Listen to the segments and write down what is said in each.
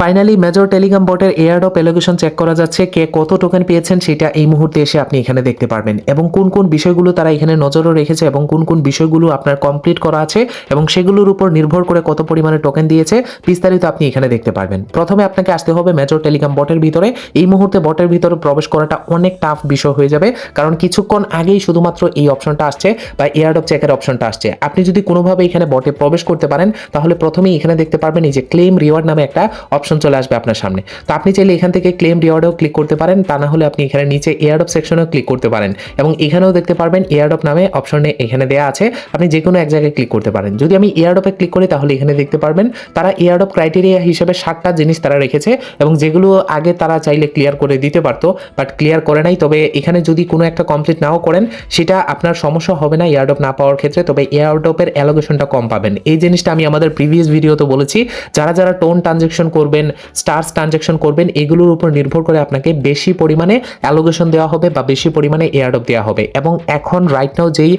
Finally major Telegram বটের airdrop allocation check করা যাচ্ছে, কে কত টোকেন পেয়েছেন সেটা এই মুহূর্তে এসে আপনি এখানে দেখতে পারবেন। এবং কোন কোন বিষয়গুলো তারা এখানে নজরও রেখেছে এবং কোন কোন বিষয়গুলো আপনার কমপ্লিট করা আছে এবং সেগুলোর উপর নির্ভর করে কত পরিমাণে টোকেন দিয়েছে, বিস্তারিত আপনি এখানে দেখতে পারবেন। প্রথমে আপনাকে আসতে হবে মেজর টেলিগ্রাম বটের ভিতরে। এই মুহূর্তে বটের ভিতরে প্রবেশ করাটা অনেক টাফ বিষয় হয়ে যাবে, কারণ কিছুক্ষণ আগেই শুধুমাত্র এই অপশনটা আসছে বা এয়ারডপ চেকের অপশনটা আসছে। আপনি যদি কোনোভাবে এখানে বটে প্রবেশ করতে পারেন, তাহলে প্রথমেই এখানে দেখতে পারবেন এই যে ক্লেম রিওয়ার্ড নামে একটা অপশন চলে আসবে আপনার সামনে। তো আপনি চাইলে এখান থেকে ক্লেম রিওয়ার্ডেও ক্লিক করতে পারেন, তা না হলে আপনি এখানে নিচে এয়ারডপ সেকশনেও ক্লিক করতে পারেন এবং এখানেও দেখতে পারবেন এয়ারডপ নামে অপশনে এখানে দেওয়া আছে। আপনি যে কোনো এক জায়গায় ক্লিক করতে পারেন। যদি আমি এয়ারডপে ক্লিক করি, তাহলে এখানে দেখতে পারবেন তারা এয়ারডপ ক্রাইটেরিয়া হিসেবে ষাটটা জিনিস তারা রেখেছে এবং যেগুলো আগে তারা চাইলে ক্লিয়ার করে দিতে পারতো বাট ক্লিয়ার করে নাই। তবে এখানে যদি কোনো একটা কমপ্লিট নাও করেন, সেটা আপনার সমস্যা হবে না এয়ারডপ না পাওয়ার ক্ষেত্রে, তবে এয়ারডপের অ্যালোকেশনটা কম পাবেন। এই জিনিসটা আমি আমাদের প্রিভিয়াস ভিডিওতে বলেছি। যারা যারা টোন ট্রানজেকশন করবেন স্টার্স ট্রানজেকশন করবেন, এগুলোর উপর নির্ভর করে আপনাকে বেশি পরিমাণে অ্যালোকেশন দেওয়া হবে বা বেশি পরিমাণে এয়ারডপ দেওয়া হবে। এবং এখন রাইট নাও যেই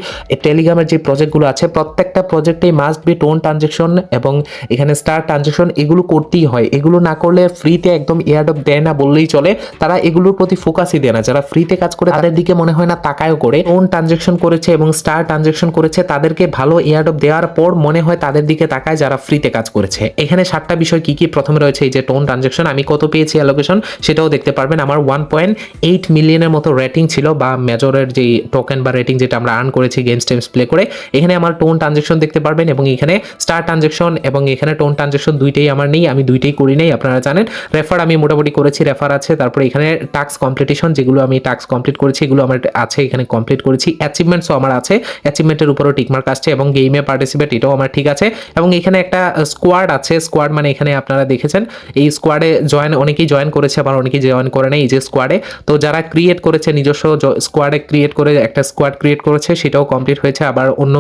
টেলিগ্রামের যে প্রজেক্টগুলো আছে, প্রত্যেকটা প্রজেক্টেই মাস্ট বি টোন ট্রানজেকশন এবং এখানে স্টার ট্রানজেকশন এগুলো করতেই হয়। এগুলো না করলে ফ্রিতে একদম এয়ারডপ দেয় না বললেই চলে। তারা এগুলোর প্রতি ফোকাসই দেয় না। যারা ফ্রিতে কাজ করে, তাদের দিকে মনে হয় না তাকায়ও করে। টোন ট্রানজেকশন করেছে এবং স্টার ট্রানজেকশন করেছে, তাদেরকে ভালো এয়ারডপ দেওয়ার পর মনে হয় তাদের দিকে তাকায় যারা ফ্রিতে কাজ করেছে। এখানে সাতটা বিষয় কি কি প্রথমে রয়েছে এই যে টোন ট্রানজেকশন আমি কত পেয়েছি অ্যালোকেশন সেটাও দেখতে পারবেন। আমার ওয়ান পয়েন্ট এইট মিলিয়নের মতো রেটিং ছিল বা মেজরের যে টোকেন বা রেটিং যেটা আমরা আর্ন করেছি গেমস টেমস প্লে করে, এখানে আমার টোন ট্রানজেকশন দেখতে পারবেন এবং এখানে স্টার ট্রানজেকশন এবং এখানে টোন ট্রানজেকশন দুইটাই আমার নেই, আমি দুইটাই করি নাই, আপনারা জানেন। রেফার আমি মোটামুটি করেছি রেফার আছে, তারপরে এখানে টাস্ক কমপ্লিটেশন যেগুলো আমি টাস্ক কমপ্লিট করেছি, এগুলো আমার আছে, এখানে কমপ্লিট করেছি। অ্যাচিভমেন্টসও আমার আছে অ্যাচিভমেন্টের উপরও টিকমার্ক আসছে এবং গেমে পার্টিসিপেট এটাও আমার ঠিক আছে। এবং এখানে একটা স্কোয়াড আছে স্কোয়াড মানে এখানে আপনারা দেখেছেন এই স্কোয়াডে জয়েন অনেকেই জয়েন করেছে, আবার অনেকেই জয়েন করে নেই। এই যে স্কোয়াডে তো যারা ক্রিয়েট করেছে, নিজস্ব স্কোয়াডে ক্রিয়েট করে, একটা স্কোয়াড ক্রিয়েট করেছে, সেটাও কমপ্লিট হয়েছে। আবার অন্য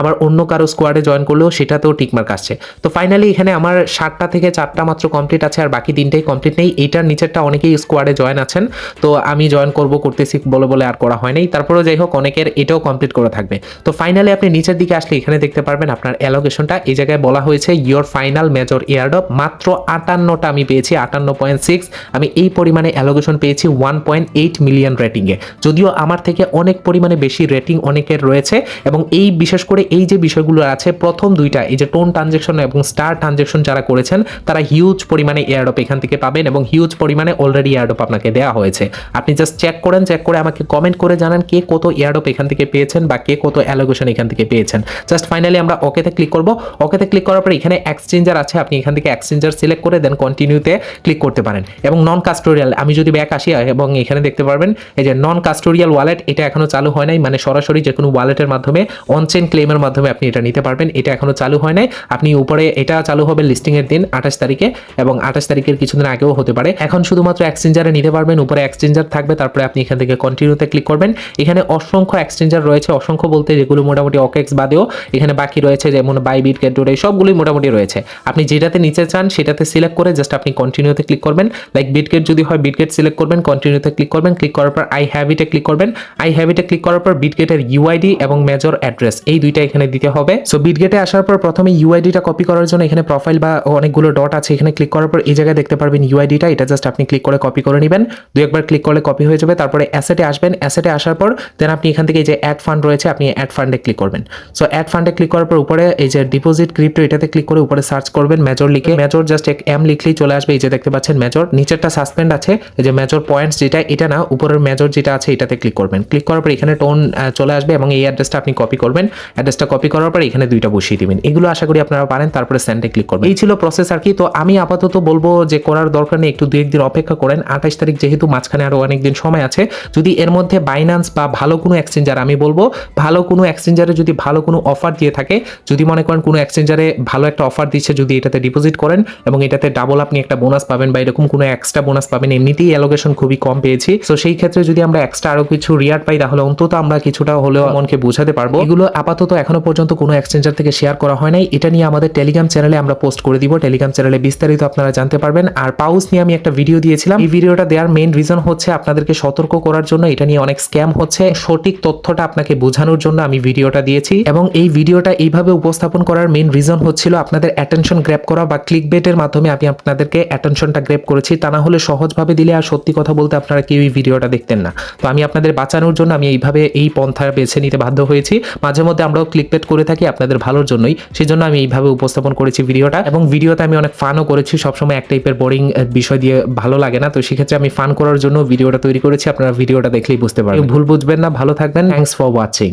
আবার অন্য কারও স্কোয়াডে জয়েন করলেও সেটাতেও টিকমার্ক আসছে। তো ফাইনালি এখানে আমার সাতটা থেকে চারটা মাত্র কমপ্লিট আছে, আর বাকি তিনটেই কমপ্লিট নেই। এইটার নিচেরটা অনেকেই স্কোয়াডে জয়েন আছেন। তো আমি জয়েন করব, করতেছি, বলে বলে আর করা হয় নাই তারপরেও যাই হোক, অনেকের এটাও কমপ্লিট করে থাকবে। তো ফাইনালি আপনি নিচের দিকে আসলে এখানে দেখতে পারবেন আপনার অ্যালোকেশনটা এই জায়গায় বলা হয়েছে ইয়োর ফাইনাল মেজর এয়ারডপ মাত্র আটান্নটা আমি পেয়েছি, আটান্ন পয়েন্ট সিক্স আমি এই পরিমাণে অ্যালোকেশন পেয়েছি ওয়ান পয়েন্ট এইট মিলিয়ন রেটিংয়ে যদিও আমার থেকে অনেক পরিমাণে বেশি রেটিং অনেকের রয়েছে এবং এই বিশেষ করে এই যে বিষয়গুলো আছে, প্রথম দুইটা, এই যে টোন ট্রানজেকশন এবং স্টার ট্রানজেকশন যারা করেছেন, তারা হিউজ পরিমাণে এয়ারডপ এখান থেকে পাবেন এবং হিউজ পরিমাণে অলরেডি এয়ারডপ আপনাকে দেওয়া হয়েছে। আপনি জাস্ট চেক করেন চেক করে আমাকে কমেন্ট করে জানান কে কত এয়ারডপ এখান থেকে পেয়েছেন বা কে কত অ্যালোকেশন এখান থেকে পেয়েছেন। জাস্ট ফাইনালি আমরা ওকেতে ক্লিক করব। ওকেতে ক্লিক করার পর এখানে এক্সচেঞ্জার আছে, আপনি এখান থেকে এক্সচেঞ্জার সিলেক্ট করে দেন কন্টিনিউতে ক্লিক করতে পারেন। এবং নন কাস্টোরিয়াল আমি যদি ব্যাক আসি এবং এখানে দেখতে পারবেন, এই যে নন কাস্টোরিয়াল ওয়ালেট এটা এখনও চালু হয় নাই। মানে সরাসরি যে কোনো ওয়ালেটের মাধ্যমে অনচেন ক্লেমের মাধ্যমে আপনি এটা নিতে পারবেন। এটা এখনও চালু হয় নাই। আপনি উপরে, এটা চালু হবে লিস্টিং এর দিন, আঠাশ তারিখে, এবং আঠাশ তারিখের কিছুদিন আগেও হতে পারে। এখন শুধুমাত্র এক্সচেঞ্জারে নিতে পারবেন, উপরে এক্সচেঞ্জার থাকবে, তারপরে আপনি এখান থেকে কন্টিনিউতে ক্লিক করবেন। এখানে অসংখ্য এক্সচেঞ্জার রয়েছে, অসংখ্য বলতে যেগুলো মোটামুটি অকেক্স বাদেও এখানে বাকি রয়েছে, যেমন বাই বিট ক্যাটোরে সবগুলোই মোটামুটি রয়েছে। আপনি যেটাতে নিচে চান সেটাতে সিলেক্ট করে জাস্ট আপনি কন্টিনিউতে ক্লিক করবেন। লাইক বিটগেট যদি হয় বিটগেট সিলেক্ট করবেন কন্টিনিউতে ক্লিক করবেন। ক্লিক করার পর আই হ্যাভিটে ক্লিক করবেন। আই হ্যাভিটে ক্লিক করার পর বিটগেটের ইউআইডি এবং মেজর অ্যাড্রেস এই দুইটা এখানে দিতে হবে। সো বিটগেটে আসার পর প্রথমে ইউআইডিটা কপি করার জন্য এখানে প্রোফাইল বা অনেকগুলো ডট আছে, এখানে ক্লিক করার পর এই জায়গায় দেখতে পারবেন ইউআইডিটা এটা জাস্ট আপনি ক্লিক করে কপি করে নেবেন। দুই একবার ক্লিক করলে কপি হয়ে যাবে, তারপরে অ্যাসেটে আসবেন। অ্যাসেটে আসার পর দেন আপনি এখান থেকে এই যে অ্যাড ফান্ড রয়েছে, আপনি অ্যাড ফান্ডে ক্লিক করবেন। সো অ্যাড ফান্ডে ক্লিক করার পর উপরে এই যে ডিপোজিট ক্রিপ্টো এটাতে ক্লিক করে উপরে সার্চ করবেন মেজর লিখে মেজর জাস্ট এক এম লিখলেই চলে আসবে। এই যে দেখতে পাচ্ছেন মেজর নিচেরটা সাসপেন্ড আছে। যে মেজর পয়েন্টস যেটা, এটা না, উপরের মেজর যেটা আছে, এটাতে ক্লিক করবেন। ক্লিক করার পর এখানে টোন চলে আসবে এবং এই অ্যাড্রেসটা আপনি কপি করবেন। অ্যাড্রেসটা কপি করার পর এখানে দুইটা বসিয়ে দিবেন। এগুলো আশা করি আপনারা পারেন, তারপরে সেন্ডে ক্লিক করবেন। এই ছিল প্রসেস আর কি। তো আমি আপাতত বলব যে, করার দরকার নেই, একটু দু একদিন অপেক্ষা করেন। আঠাশ তারিখ যেহেতু মাঝখানে আরও অনেক দিন সময় আছে, যদি এর মধ্যে বাইন্যান্স বা ভালো কোনো এক্সচেঞ্জার আমি বলব, ভালো কোনো এক্সচেঞ্জারে যদি ভালো কোনো অফার দিয়ে থাকে, যদি মনে করেন কোনো এক্সচেঞ্জারে ভালো একটা অফার দিচ্ছে, যদি এটাতে ডিপোজিট করেন এবং এটাতে ডাবল আপনি একটা বোনাস পাবেন বা এরকম কোনো এক্সট্রা বোনাস পাবেন। এমনিতেই অ্যালোকেশন খুবই কম পেয়েছি। তো সেই ক্ষেত্রে যদি আমরা এক্সট্রা আরও কিছু রিয়ার পাই, তাহলে অন্তত আমরা কিছুটা হলেও মনকে বোঝাতে পারব। এগুলো আপাতত এখনও পর্যন্ত কোনো এক্সচেঞ্জার থেকে শেয়ার করা হয় নাই। এটা নিয়ে আমাদের টেলিগ্রাম চ্যানেলে আমরা পোস্ট করে দিব। টেলিগ্রাম চ্যানেলে বিস্তারিত আপনারা জানতে পারবেন। আর পাউস নিয়ে আমি একটা ভিডিও দিয়েছিলাম। এই ভিডিওটা দেওয়ার মেইন রিজন হচ্ছে আপনাদেরকে সতর্ক করার জন্য। এটা নিয়ে অনেক স্ক্যাম হচ্ছে। সঠিক তথ্যটা আপনাকে বোঝানোর জন্য আমি ভিডিওটা দিয়েছি। এবং এই ভিডিওটা এইভাবে উপস্থাপন করার মেইন রিজন হচ্ছিল আপনাদের অ্যাটেনশন গ্র্যাপ করা বা ক্লিক বেটের এর মাধ্যমে আমি আপনাদেরকে অ্যাটেনশনটা গ্রেপ করেছি। তা না হলে সহজভাবে দিলে আর সত্যি কথা বলতে আপনারা কেউই ভিডিওটা দেখতেন না। তো আমি আপনাদের বাঁচানোর জন্য আমি এইভাবে এই পন্থা বেছে নিতে বাধ্য হয়েছি। মাঝে মধ্যে আমরাও ক্লিকপেট করে থাকি আপনাদের ভালোর জন্যই। সেই জন্য আমি এইভাবে উপস্থাপন করেছি ভিডিওটা। এবং ভিডিওতে আমি অনেক ফানও করেছি। সবসময় এক টাইপের বোরিং বিষয় দিয়ে ভালো লাগে না। তো সেক্ষেত্রে আমি ফান করার জন্য ভিডিওটা তৈরি করেছি। আপনারা ভিডিওটা দেখলেই বুঝতে পারবেন। ভুল বুঝবেন না। ভালো থাকবেন। Thanks for watching